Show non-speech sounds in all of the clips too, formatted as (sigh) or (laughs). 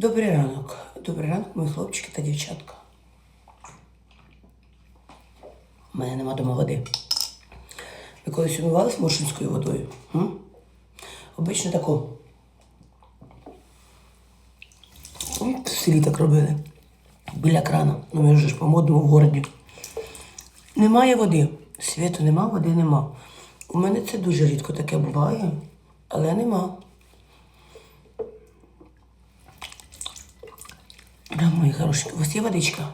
Добрий ранок. Добрий ранок, мої хлопчики та дівчатка. У мене нема дома води. Ви колись умивались моршинською водою? М? Обично тако. М, В селі так робили. Біля крана. Ну ми вже ж по-модному в городі. Немає води. Світу нема, води нема. У мене це дуже рідко таке буває, але нема. Да, мої хороші, у вас є водичка?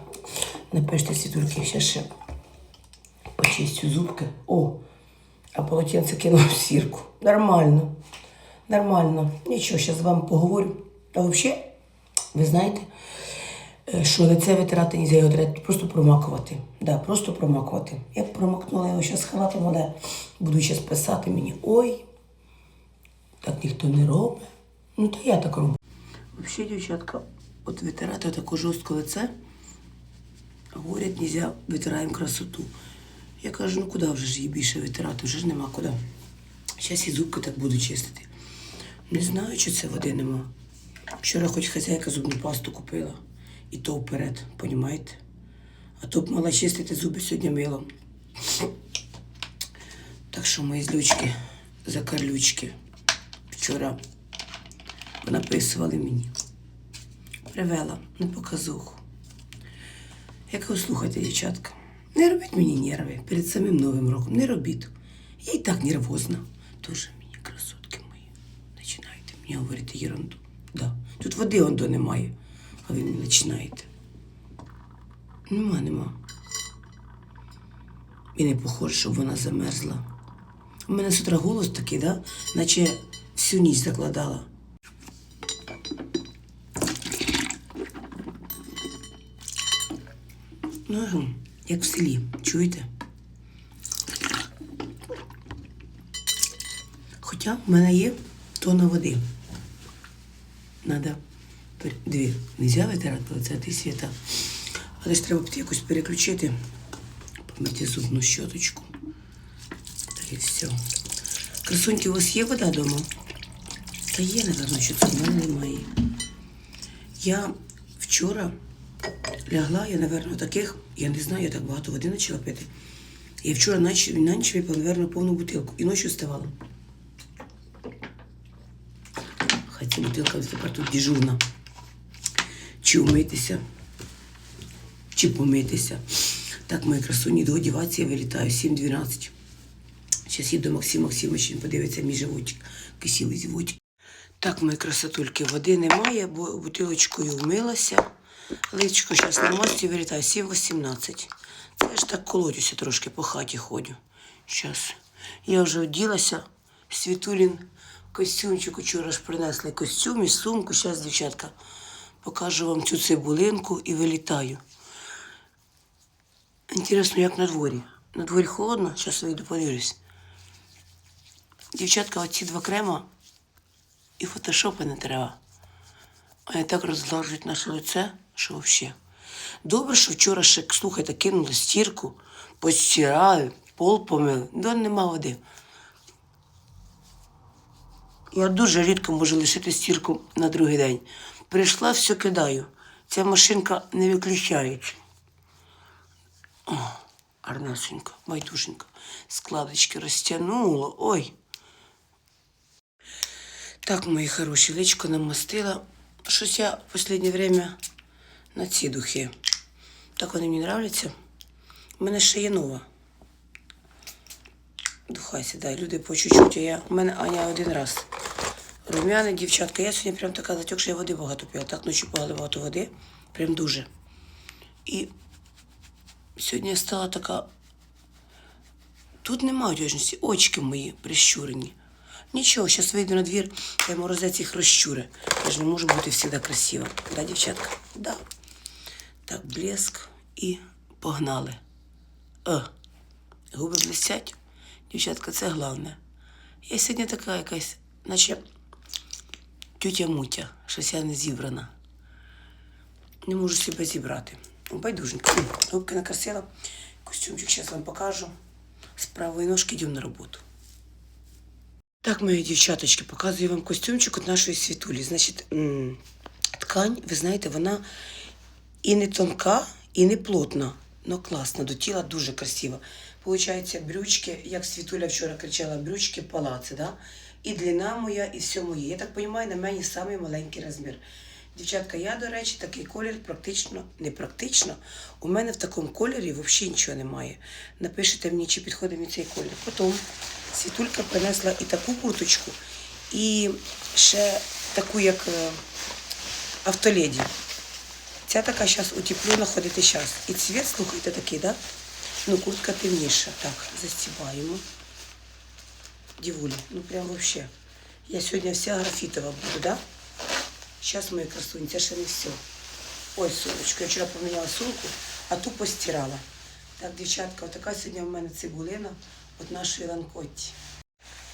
Напишіть світульки, ще ще почистю зубки. О, а полотенце кинув в сірку. Нормально. Нормально. Нічого, зараз з вами поговорю. А взагалі, ви знаєте, е, що лице витирати нельзя, його треба просто промакувати. Да, просто промакувати. Я промакнула його зараз халатом, але буду зараз писати мені. Ой, так ніхто не робить. Ну, то я так роблю. Взагалі, дівчатка, от витирати таке жорстко лице, говорять, нельзя, витираємо красоту. Я кажу, ну куди вже ж її більше витирати, вже ж нема куди. Зараз і зубки так буду чистити. Не знаю, чи це води нема. Вчора хоч хазяйка зубну пасту купила. І то вперед, понімаєте? А то б мала чистити зуби сьогодні милом. Так що мої злючки, закарлючки вчора написували мені. Привела на показуху. Я кажу, слухайте, дівчатка, не робіть мені нерви перед самим Новим роком. Не робіть. Я і так нервозна. Дуже мені, красотки мої. Починаєте мені говорити ерунду. Да. Тут води он до немає, а ви не починаєте. Нема, нема. І не похоже, щоб вона замерзла. У мене з утра голос такий, да? наче всю ніч закладала. Ну, як в селі, чуєте? Хоча в мене є тона води. Надо дві. Нельзя витирати лице, ти світа. Але ж треба якось переключити, помити зубну щоточку. Та і все. Красуньки, у вас є вода вдома? Та є, напевно, що це в мене немає. Я вчора лягла, я, напевно, таких, я не знаю, я так багато води почала пити. Я вчора на ніч, випила, напевно, повну бутилку. І ночі вставала. Хай ця бутилка тепер тут дежурна. Чи вмитися, чи помитися. Так, мої красуні, до одівації я вилітаю 7-12. Зараз їду Максима Максимовича, він подивиться мій животик. Кисілий животик. Так, мої красотульки, води немає, бо бутилочкою вмилася. Личко зараз на мості вилітає 7-18. Це я ж так колодюся трошки по хаті ходю. Щас. Я вже оділася. Світулін костюмчик учора ж принесли костюм і сумку. Зараз, дівчатка, покажу вам цю цибулинку і вилітаю. Інтересно, як на дворі. На дворі холодно, зараз вийду подивлюсь. Дівчатка, оці два крема і фотошопи не треба. А я так розглажують наше лице, що взагалі. Добре, що вчора ще, слухайте, кинули стірку, постирали, пол помили. Да нема води. Я дуже рідко можу лишити стірку на другий день. Прийшла, все кидаю. Ця машинка не виключається. О, гарнесенько, байдуженько. Складочки розтягнуло. Ой. Так, мої хороші, личко намастила. Щось я в останнє время на ці духи. Так вони мені нравляться. У мене ще є нова. Духа сідай, люди по чуть-чуть, а я. У мене Аня один раз. Румяна, дівчатка. Я сьогодні прям така затек, що я води багато пила. Так ночі пила багато води. Прям дуже. І сьогодні я стала така. Тут немає одяжності, очки мої прищурені. Нічого, зараз вийду на двір, я морозець їх розчури. Я ж не можу бути завжди красива. Да, дівчатка? Да. Так, блеск і погнали. Е, губи блестять. Дівчатка, це головне. Я сьогодні така якась, наче тютя мутя, щось я не зібрана. Не можу себе зібрати. Байдуженько. Губки накрасила. Костюмчик зараз вам покажу. З правої ножки йдемо на роботу. Так, мої дівчаточки, показую вам костюмчик від нашої світулі. Значить, ткань, ви знаєте, вона і не тонка, і не плотна. Ну класно, до тіла дуже красиво. Получається, брючки, як Світуля вчора кричала, брючки палаци, да? І длина моя, і все моє. Я так розумію, на мені самий маленький розмір. Дівчатка, я, до речі, такий колір практично, не практично. У мене в такому кольорі взагалі нічого немає. Напишите мені, чи підходить мені цей колір. Потім Світулька принесла і таку курточку, і ще таку, як е, автоледі. Ця така зараз утеплена ходити зараз. І цвіт, слухайте, такий, да? Ну, куртка темніша. Так, застібаємо. Дівулі, ну прям вообще. Я сьогодні вся графітова буду, да? Зараз мої красуні, це ще не все. Ой, сумочку. Я вчора поміняла сумку, а ту постирала. Так, дівчатка, отака сьогодні в мене цибулина від нашої ланкотті.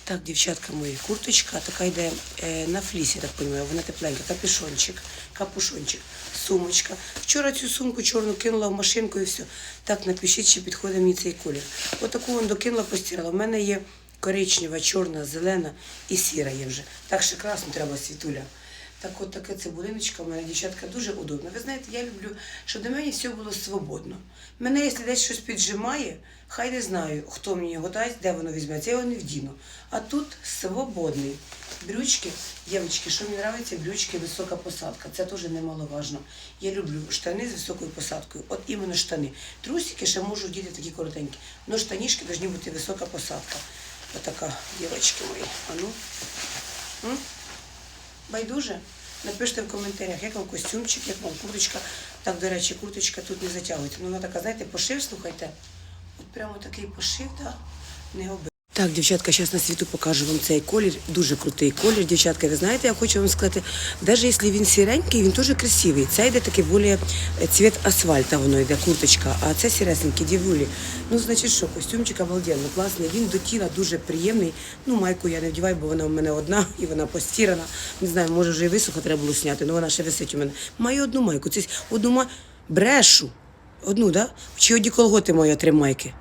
Так, дівчатка мої, курточка така йде е, на флісі, так розумію, вона тепленька, капюшончик, капушончик, сумочка. Вчора цю сумку чорну кинула в машинку і все. Так, напишіть, чи підходить мені цей колір. Отаку вон докинула, постирала. У мене є коричнева, чорна, зелена і сіра є вже. Так ще красно треба світуля. Так от така цибулиночка у мене, дівчатка, дуже удобна. Ви знаєте, я люблю, щоб до мене все було свободно. Мене, якщо десь щось піджимає, хай не знаю, хто мені його дасть, де воно візьметься, я його не вдіну. А тут свободний. Брючки, дівчатки, що мені подобається, брючки, висока посадка. Це теж немаловажно. Я люблю штани з високою посадкою. От іменно штани. Трусики ще можу вдіти такі коротенькі. Но штанішки повинні бути висока посадка. Отака, дівчатки мої. А ну. Байдуже? Напишіть в коментарях, як вам костюмчик, як вам курточка. Так, до речі, курточка тут не затягується. Ну, вона така, знаєте, пошив, слухайте. От прямо такий пошив, так, не оби. Так, дівчатка, зараз на світу покажу вам цей колір. Дуже крутий колір. Дівчатка, ви знаєте, я хочу вам сказати, навіть якщо він сіренький, він теж красивий. Це йде такий більш цвіт асфальта, воно йде, курточка, а це сіресенький, дівулі. Ну, значить що, костюмчик обалденно, класний. Він до тіла дуже приємний. Ну, майку я не вдіваю, бо вона у мене одна (laughs) і вона постірана. Не знаю, може вже і висохо треба було зняти, але вона ще висить у мене. Маю одну майку. Це одну ма... брешу. Одну, да? Чи одні колготи мої три майки?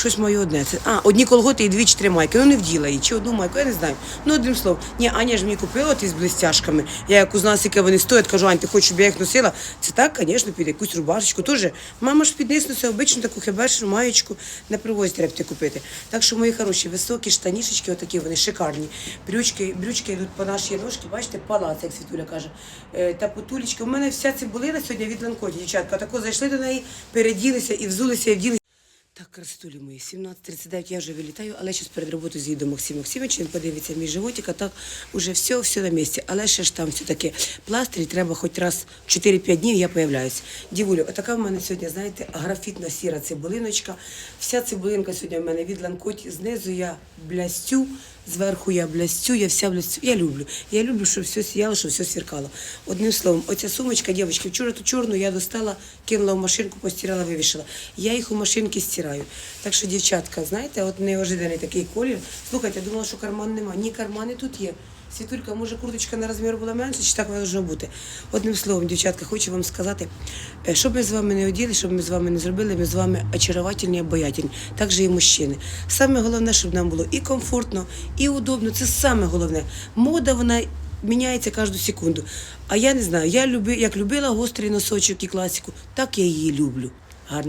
Щось моє одне. Це, а, одні колготи і дві чи три майки. Ну не вділа її, чи одну майку, я не знаю. Ну, одним словом, ні, Аня ж мені купила ті з блистяшками. Я як узнала, скільки вони стоять, кажу, Ань, ти хочеш, щоб я їх носила? Це так, звісно, під якусь рубашечку. Тоже мама ж під низ носила обичну таку хебешну маєчку на привозі треба купити. Так що, мої хороші, високі штанішечки, отакі вони шикарні. Брючки, брючки йдуть по нашій ножці, бачите, палац, як Світуля каже. Е, та потулечки. У мене вся цибулина сьогодні від ланкоті, дівчатка. Тако зайшли до неї, переділися і взулися, і вділися. Так, красотулі мої, 17.39 я вже вилітаю, але зараз перед роботою з'їду Максим Максимович, він подивиться мій животик, а так уже все, все на місці. Але ще ж там все-таки пластирі, треба хоч раз 4-5 днів я появляюсь. Дівулю, отака в мене сьогодні, знаєте, графітна сіра цибулиночка. Вся цибулинка сьогодні в мене від ланкоті, знизу я блястю, зверху я блястю, я вся блястю. Я люблю. Я люблю, щоб все сіяло, щоб все сверкало. Одним словом, оця сумочка, дівчатки, вчора ту чорну я достала, кинула в машинку, постирала, вивішила. Я їх у машинки стираю. Так що, дівчатка, знаєте, от неожиданий такий колір. Слухайте, я думала, що карман нема. Ні, кармани тут є. Світулька, може, курточка на розмір була менше, чи так повинно бути? Одним словом, дівчатка, хочу вам сказати, е, щоб ми з вами не оділи, щоб ми з вами не зробили, ми з вами очаровательні, обаятельні. Так же і мужчини. Саме головне, щоб нам було і комфортно, і удобно. Це саме головне. Мода, вона міняється кожну секунду. А я не знаю, я люби, як любила гострий носочок і класику, так я її люблю. Гарного